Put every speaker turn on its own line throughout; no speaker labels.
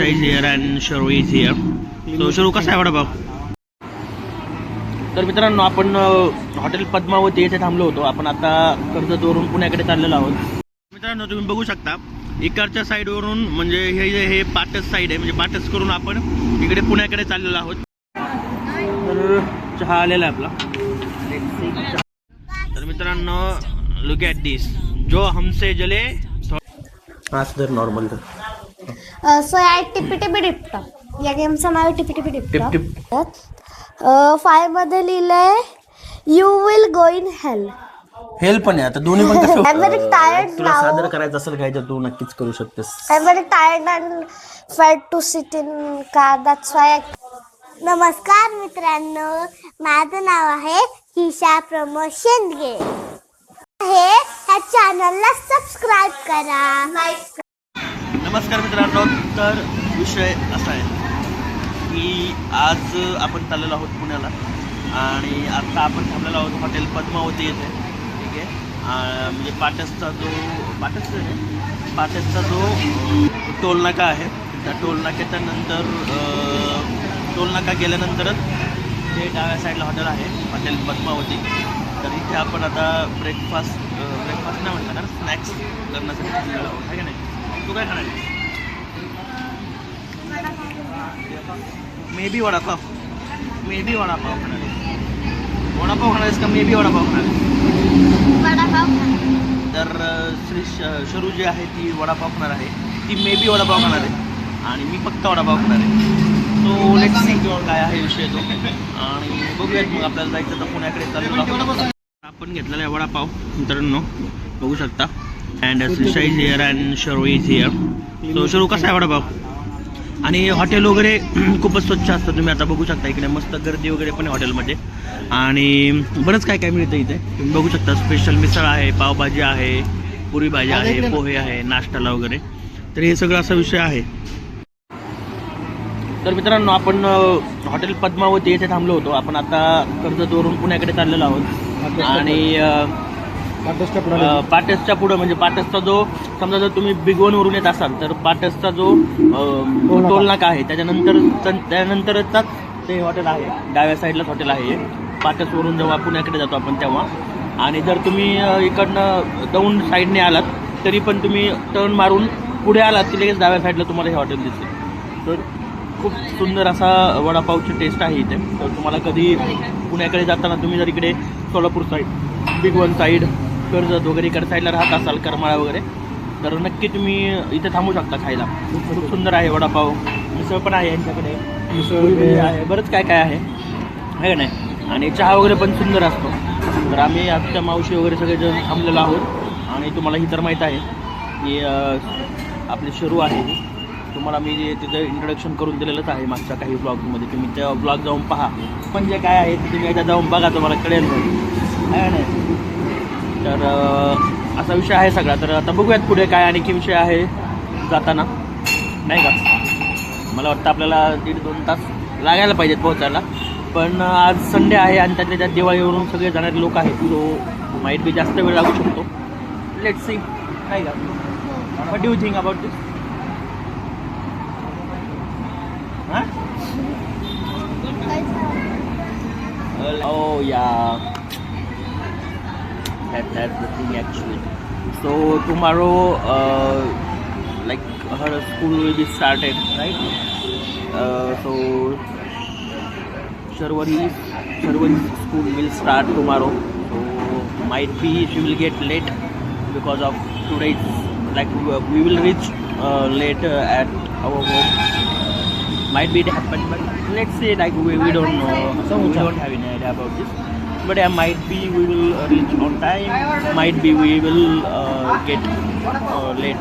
Srisha is here and Sharu is here. So कसा आहे वडापाव? तर मित्रांनो आपण हॉटेल पद्मावती येथे थांबलो होतो. आपण आता कर्जतवरून पुण्याकडे चाललेलो आहोत. मित्रांनो तुम्ही बघू शकता इकडच्या साईडवरून म्हणजे हे जे हे पाटस साईड आहे म्हणजे पाटस करून आपण इकडे पुण्याकडे चाललेलो आहोत. तर चहा आलेला आहे आपला. तर मित्रांनो लुक ॲट दिस जो हमसे जले तर नॉर्मल तर
सो या टिपी टिपी टिपटा या गेमचं नाव आहे टिपी टिपी
टिप टिप.
टिपटा फायमध्ये लिहिलंय you will go in hell
help पण आहे. आता दोन्ही पण कसं तुला सादर करायचं असेल काय तर तू नक्कीच करू शकतेस.
I very tired and fat to sit in car that's why नमस्कार मित्रांनो माझं नाव आहे किशा प्रमोद शेंदगे हे ह्या चॅनलला सबस्क्राईब करा.
नमस्कार मित्रांनो तर विषय असा आहे की आज आपण चाललेलो आहोत पुण्याला आणि आता आपण थांबलेलो आहोत हॉटेल पद्मावती येथे. ठीक आहे? म्हणजे पाटसचा जो पाटस आहे पाटसचा जो टोलनाका आहे त्या टोलनाक्याच्या नंतर टोलनाका गेल्यानंतरच जे डाव्या साईडला हॉटेल आहे हॉटेल पद्मावती. तर इथे आपण आता ब्रेकफास्ट ब्रेकफास्ट नाही म्हणता ना स्नॅक्स करण्यासाठी आहोत आहे का नाही? तू काय खाणार? May be vada pav. May be vada pav खाणार. वडापाव खाणार आहेस का मे बी वडापाव खाणार? तर श्री शरू जी आहे ती वडापाव खाणार आहे. ती मे बी वडापाव खाणार आहे. आणि मी पक्का वडापाव खाणार आहे. सो लेट सी काय आहे विषय तो. आणि बघूयात मग आपल्याला जायचं तर पुण्याकडे चालू आपण घेतलेला आहे वडापाव मित्रांनो. बघू शकता. And Shrisha is here and Sharu is here so Sharu कसा आहे वडापाव? आणि हॉटेल वगैरे खूपच स्वच्छ असतं. तुम्ही आता बघू शकता इकडे मस्त गर्दी वगैरे पण आहे हॉटेलमध्ये आणि बरंच काय काय मिळतं इथे. तुम्ही बघू शकता स्पेशल मिसळ आहे पावभाजी आहे पुरी भाजी आहे पोहे आहे नाश्त्याला वगैरे. तर हे सगळं असा विषय आहे. तर मित्रांनो आपण हॉटेल पद्मावती येथे थांबलो होतो. आपण आता कर्जतवरून पुण्याकडे चाललेलो आहोत. आणि पाटसच्या पुढं म्हणजे पाटसचा जो समजा जर तुम्ही बिगवनवरून येत असाल तर पाटसचा जो टोल नाका आहे त्याच्यानंतर त्यानंतरचाच ते हॉटेल आहे डाव्या साईडलाच हॉटेल आहे. पाटसवरून जेव्हा पुण्याकडे जातो आपण तेव्हा. आणि जर तुम्ही इकडनं दौंड साईडने आलात तरी पण तुम्ही टर्न मारून पुढे आलात की लगेच डाव्या साईडला तुम्हाला हे हॉटेल दिसेल. तर खूप सुंदर असा वडापावची टेस्ट आहे इथे. तर तुम्हाला कधी पुण्याकडे जाताना तुम्ही जर इकडे Solapur side big one side Karjat वगैरे इकडे साईडला राहत असाल करमाळा वगैरे तर नक्की तुम्ही इथे थांबू शकता खायला. खूप सुंदर आहे वडापाव. मिसळ पण आहे यांच्याकडे. पुरी आहे. बरंच काय काय आहे. आहे का नाही? आणि चहा वगैरे पण सुंदर असतो. तर आम्ही आजच्या मावशी वगैरे सगळेजण थांबलेलो आहोत. आणि तुम्हाला ही तर माहीत आहे की आपली शरू आहे ही. तुम्हाला मी जे तिथं इंट्रोडक्शन करून दिलेलंच आहे मागच्या काही ब्लॉगमध्ये तुम्ही त्या ब्लॉग जाऊन पहा. पण जे काय आहे ते तुम्ही याच्यात जाऊन बघा तुम्हाला कळेल. नाही? तर असा विषय आहे सगळा. तर आता बघूयात पुढे काय आणखी विषय आहे जाताना. नाही का? मला वाटतं आपल्याला दीड दोन तास लागायला पाहिजेत पोहोचायला. पण आज संडे आहे आणि त्यातल्या त्यात दिवाळीवरून सगळे जाणारे लोक आहेत. सो माईट बी जास्त वेळ लागू शकतो. लेट सी नाही का? What do think about this Oh yeah, that the thing actually. So tomorrow, uh, like her school will be started, right? Uh, so Sharwari's Sharwari's school will start tomorrow. So might be she will get late because of today's like we will reach uh, late uh, at our home. Might be it happen, but let's say like we, we don't know. So we don't have any idea about this everybody might be we will uh, reach on time. Might be we will uh, get uh, late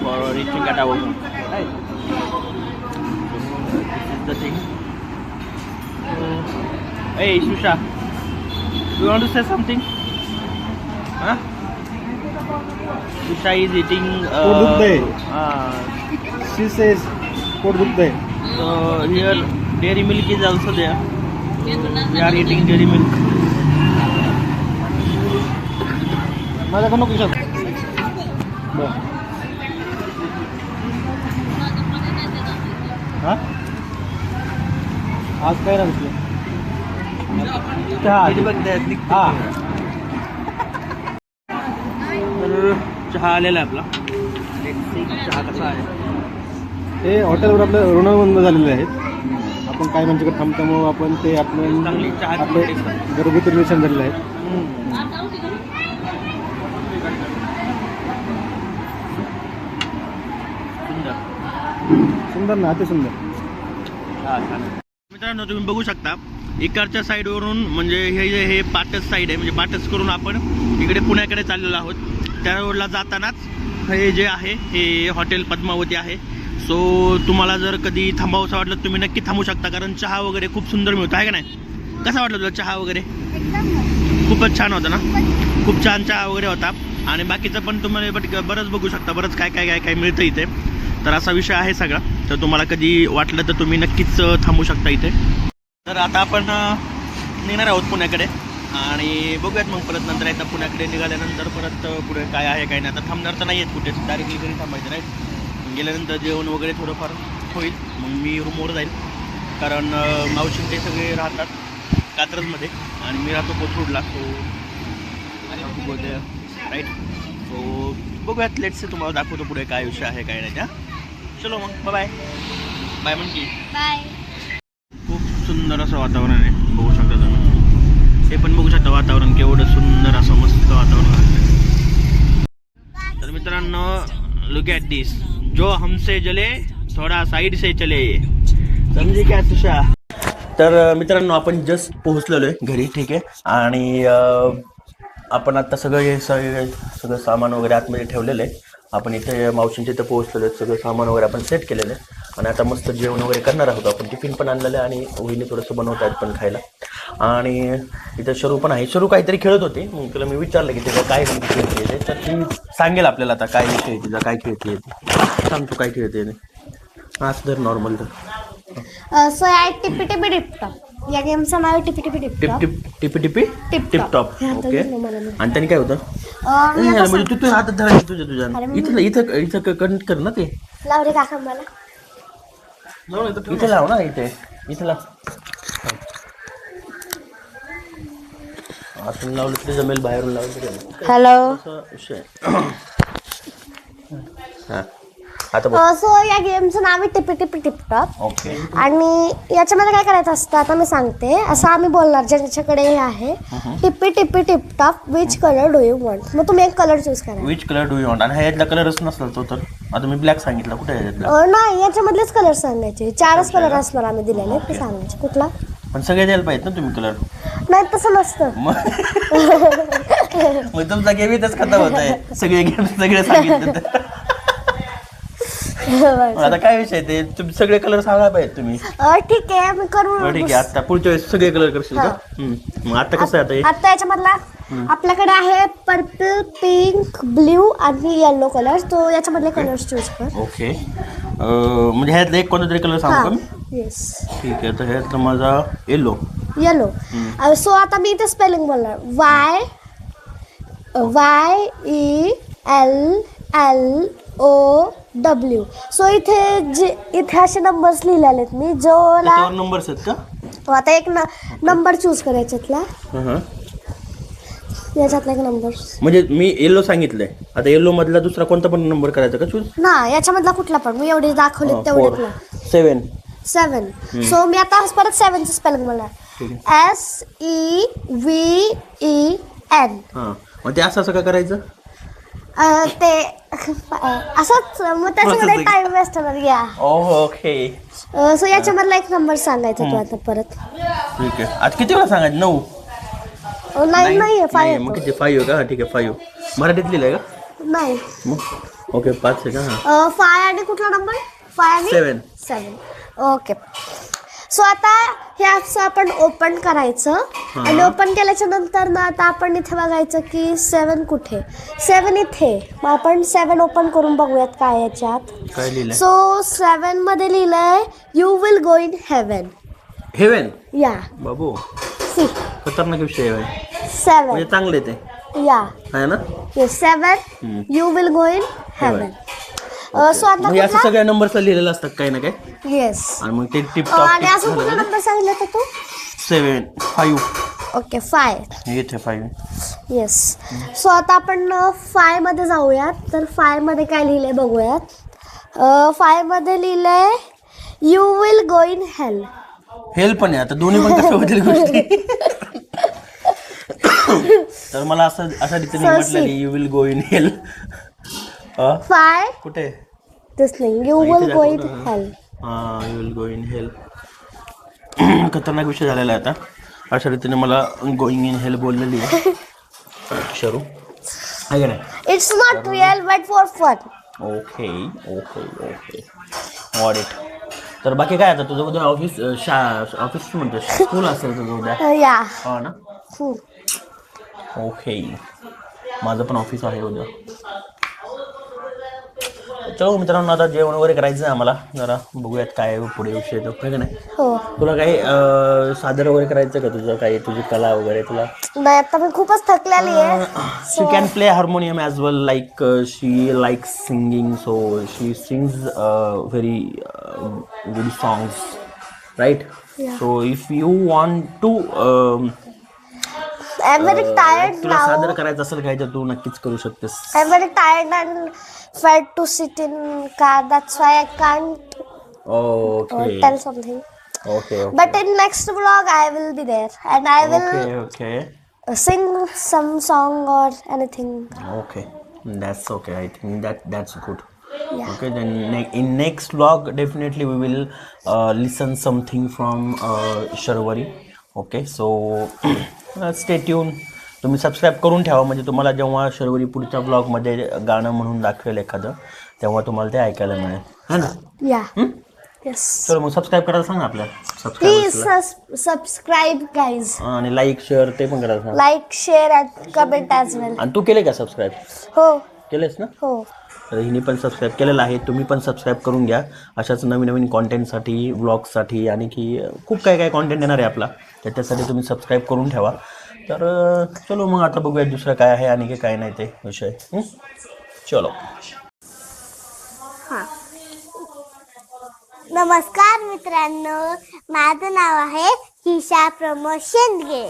for reaching at our home. Right. This is the thing. Uh, hey Shusha you want to say something? Huh? Shusha is eating uh, uh
she says
uh, here dairy milk is also there. We are eating dairy milk.
माझ्याकडे नको खिशात बरं. हा? आज काय?
निघतो.
हा.
तर चहा आलेला आहे आपला. चहा कसा आहे
हे हॉटेलवर आपलं ऋण बंद झालेले आहेत आपण काय म्हणजे थांबल्यामुळं आपण ते
चहा
आपले घरगुती रिलेशन झालेले आहेत
सुंदर
सुंदर ना अति सुंदर.
मित्रांनो तुम्ही बघू शकता इकडच्या साईडवरून म्हणजे हे जे हे पाटस साईड आहे म्हणजे पाटस करून आपण इकडे पुण्याकडे चाललेलो आहोत. त्या रोडला जातानाच हे जे आहे हे हॉटेल पद्मावती आहे. सो तुम्हाला जर कधी थांबावंसं वाटलं तुम्ही नक्की थांबू शकता कारण चहा वगैरे खूप सुंदर मिळतो आहे का नाही? कसा वाटलं तुला चहा वगैरे? खूपच छान होता ना? खूप छान चहा वगैरे होता. आणि बाकीचं पण तुम्हाला बट बरंच बघू शकता बरंच काय काय काय काय मिळतं इथे. तर असा विषय आहे सगळा. तर तुम्हाला कधी वाटलं तर तुम्ही नक्कीच थांबू शकता इथे. तर आता आपण निघणार आहोत पुण्याकडे. आणि बघूयात मग परत नंतर एकदा पुण्याकडे निघाल्यानंतर परत पुढे काय आहे काय नाही. आता थांबणार तर नाही आहेत कुठेच डायरेक्टली घरी थांबायचं राईट? गेल्यानंतर जेवण वगैरे थोडंफार होईल. मग मी रूमवर जाईल. कारण मावशी ते सगळे राहतात कात्रजमध्ये. आणि मी राहतो कोथरूडला. So right? सो बघूयात. लेट्स तुम्हाला दाखवतो पुढे काय विषय आहे काय नाही. त्या चलो मग बाय बाय म्हण की
बाय
खूप सुंदर असं वातावरण आहे बघू शकता तुम्ही. हे पण बघू शकता वातावरण केवढं सुंदर असं मस्त वातावरण आहे. तर मित्रांनो लुक ॲट दिस जो हमसे जले थोडा साईड से चले. समजे क्या तुषा तर मित्रांनो आपण जस्ट पोहोचलेलो आहे घरी ठीक आहे? आणि आपण आता सगळं हे सगळं सगळं सामान वगैरे आतमध्ये ठेवलेलं आहे. आपण इथे मावशींच्या इथे पोहोचलेलो सगळं सामान वगैरे आपण सेट केलेलं आहे. आणि आता मस्त जेवण वगैरे करणार आहोत आपण. टिफिन पण आणलेलं आहे आणि वहिनी थोडंसं बनवत आहेत पण खायला. आणि इथं शरू पण आहे. शरू काहीतरी खेळत होती. मग तिला मी विचारलं की तिला काय नेमकी खेळते ते तर ती सांगेल आपल्याला आता काय विषय तिला काय खेळते. ते सांग तू काय खेळते. हाच धर नॉर्मल धर.
सो या टिपी टिपी टिपटॉप. या गेमचं नाव टिपी टिपी
टिप टिप टिपी टिपी
टिप
टिप ओके. आणि त्याने काय होतं? नाही, म्हणजे तू तुझ्या हातात धरायचं तुझ्या तुझ्या. इथं इथं इथं कनेक्ट कर ना ते.
लाव रे काका मला.
इथे लाव ना इथे. इथे लाव. आतून लावलं तरी जमेल बाहेरून लावलं तरी जमेल.
हॅलो
असा विषय हा. आता
सो या गेमचं नाव आहे टिपी टिपी टिपटॉप
ओके.
आणि याच्यामध्ये काय करायचं असतं आता मी सांगते. असं आम्ही बोलणार ज्यांच्याकडे हे आहे. Tippy tippy tiptop which colour do you want मग तुम्ही एक कलर चूज करा.
Which colour do you want आणि ह्यातला कलरच नसला तो तर. आता मी ब्लॅक सांगितलं. कुठे आहे ब्लॅक
अं, नाही याच्यामधलेच कलर सांगायचे. चारच कलर असणार आम्ही दिलेले ते सांगायचे. कुठला?
पण सगळे द्यायला पाहिजेत ना तुम्ही कलर
नाही तसं नसतं.
मग मग तुमचा गेम इथंच खतम होत आहे सगळे गेम सगळे सांगितलं तर. आता काय विषय ते? तुम्ही सगळे कलर सांगायला पाहिजेत तुम्ही.
अं, ठीक आहे मी करू
बरं, ठीक आहे. आता पुढच्या वेळेस सगळे कलर करशील का? हम्म. मग आता कसं आहे आता
आता याच्यामधला आपल्याकडे आहे पर्पल पिंक ब्ल्यू आणि येलो कलर तो याच्यामधले कलर चूज कर.
ओके म्हणजे ह्यातला एक कोणता तरी कलर सांगू का मी?
येस
ठीक आहे तर ह्यातला माझा येलो
येलो सो आता मी इथे स्पेलिंग बोलणार. Y Y E L L O W so इथे जे इथे असे नंबर्स लिहिलेले आहेत मी जो
त्याच्यावर नंबर्स आहेत का?
आता एक नंबर चूज कर याच्यातला.
हं, हं.
याच्यातला एक नंबर
म्हणजे मी येलो सांगितलंय. आता येलो मधला दुसरा कोणता पण नंबर करायचा का चूज
ना याच्यामधला कुठला पण. मी एवढे दाखवले
फोर
तेवढ्यातला
सेवन
सेवन सो मी आता परत सेवनचं स्पेलिंग बोलणार.
ठीक
S E V E N
हां. मग ते असं असं का करायचं?
ते असंच मग त्याच्यामध्ये. टाइम वेस्ट होणार या.
ओके
सो याच्यामधला एक नंबर सांगायचा तू आता परत.
ठीक आहे. आता किती वेळा सांगायचं? नऊ.
नाही नाही आहे
नाही, मग किती? फाईव्ह का? ठीक आहे फाईव्ह मराठीत लिहिलंय का?
नाही.
मग ओके पाच आहे का? हां.
फाय आणि कुठला नंबर फाय आणि
सेवन
सेवन ओके सो आता हे असं आपण ओपन करायचं. आणि ओपन केल्याच्यानंतर ना आता आपण इथे बघायचं की सेवन कुठे? सेवन इथे. मग आपण सेवन ओपन करून बघूयात काय याच्यात.
काय लिहिलंय?
सो सेवनमध्ये लिहिलंय you will go in heaven
heaven
या
बाबू.
सी
खतरनाक विषय आहे
सेवन
म्हणजे चांगले ते.
या
आहे ना?
Seven
hmm.
You will go in.
Heaven असं सगळ्या नंबर्सला लिहिलेलं असतात काही ना काही?
येस
आणि मग ते टिप
आणि असं
टॉप
कुठला नंबर सांगितलं होता तू?
सेवन फाईव्ह
ओके फाय
येथे फाईव्ह
येस सो आता आपण फायमध्ये जाऊयात. तर फायमध्ये काय लिहिलंय बघूयात. फायमध्ये लिहिलंय you will go in hell
help पण आहे. आता दोन्ही पण कसं होतील गोष्टी? तर मला असं अशा रीतीने
So
म्हटलेली you will go in hell
five
कुठे?
दिस नाही you will
go in.
Hell
हा you will go in hell खतरनाक विषय झालेला आहे आता. अशा रीतीने मला गोईंग इन हेल बोललेली आहे. शरू. आहे का नाही?
It's not real but for fun
okay okay okay what it तर बाकी काय आता? तुझं उद्या ऑफिस शा ऑफिस म्हणतो स्कूल असेल तुझं उद्या.
या
हो ना? ओके माझं पण ऑफिस आहे उद्या. चलो मित्रांनो आता जेवण वगैरे करायचं आहे आम्हाला. जरा बघूयात काय पुढे विषय तो काय का नाही?
हो.
तुला काही अं, सादर वगैरे करायचं का तुझं? काही तुझी कला वगैरे तुला?
आता मी खूपच थकलेली आहे.
She can play harmonium as well like she like singing so she sings very good songs
right.
So if you want to
I am very tired
तुला
नाव
सादर करायचं असेल काही तर तू नक्कीच करू शकतेस
I am very tired and fed to sit in car that's why i can't uh,
okay
tell something
okay
but in next vlog i will be there and i will
okay okay
uh, sing some song or anything
Okay, that's okay. I think that that's good.
Yeah.
Okay, then ne- in next vlog, definitely we will uh, listen something from uh, Sharwari. So uh, stay tuned. तुम्ही subscribe करून ठेवा. म्हणजे तुम्हाला जेव्हा शर्वरी पुढच्या ब्लॉगमध्ये गाणं म्हणून दाखवेल एखादं तेव्हा तुम्हाला ते ऐकायला मिळेल. है ना?
Yeah. yes.
चलो मग सबस्क्राईब करायला सांग आपल्या.
Subscribe subscribe guys.
आणि लाईक शेअर ते पण करायला सांग
share and comment as well.
आणि तू केले का सबस्क्राईब
हो.
केलेस ना?
हो.
तर हिने पण सबस्क्राईब केलेलं आहे. तुम्ही पण सबस्क्राईब करून घ्या. अशाच नवीन नवीन कॉन्टेंटसाठी व्लॉगसाठी आणि की खूप काय काय कॉन्टेंट येणार आहे आपला. त्याच्यासाठी तुम्ही सबस्क्राईब करून ठेवा. तर चलो मग आता बघूया दुसरं काय आहे आणि काय नाही ते विषय. चलो.
नमस्कार मित्रांनो. माझं नाव आहे किशा प्रमोद शेंदगे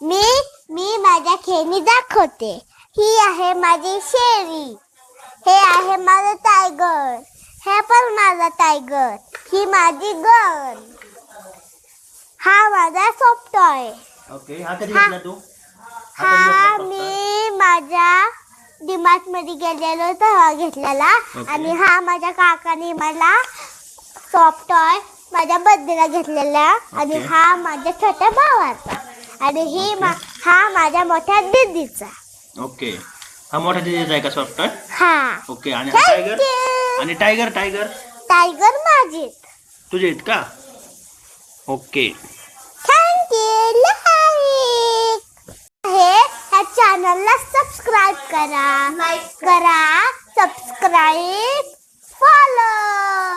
मी मी माझ्या खेळणी दाखवते. ही आहे माझी शेरी हे आहे माझं टायगर हे पण माझा टायगर ही माझी गन हा माझा सॉफ्टॉय
ओके हा कधी
हा.
घेतला तू?
हा मी माझ्या डिमार्टमध्ये गेलेलो तेव्हा घेतलेला. आणि हा माझ्या काकाने मला सॉफ्ट टॉय माझ्या बर्थडेला घेतलेला. आणि. हा माझ्या छोट्या भावाचा. आणि ही मा- हा माझ्या मोठ्या दीदीचा.
ओके हा मोठा दिदीचा आहे का सॉफ्ट
हा.
ओके आणि हा टायगर आणि टायगर टायगर
टायगर माझी
तुझे आहेत का? ओके
थँक्यू लाईक हे ह्या चॅनलला सबस्क्राईब करा. लाईक करा. सबस्क्राईब फॉलो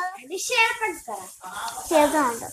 आणि शेअर पण करा. शेअर झालं.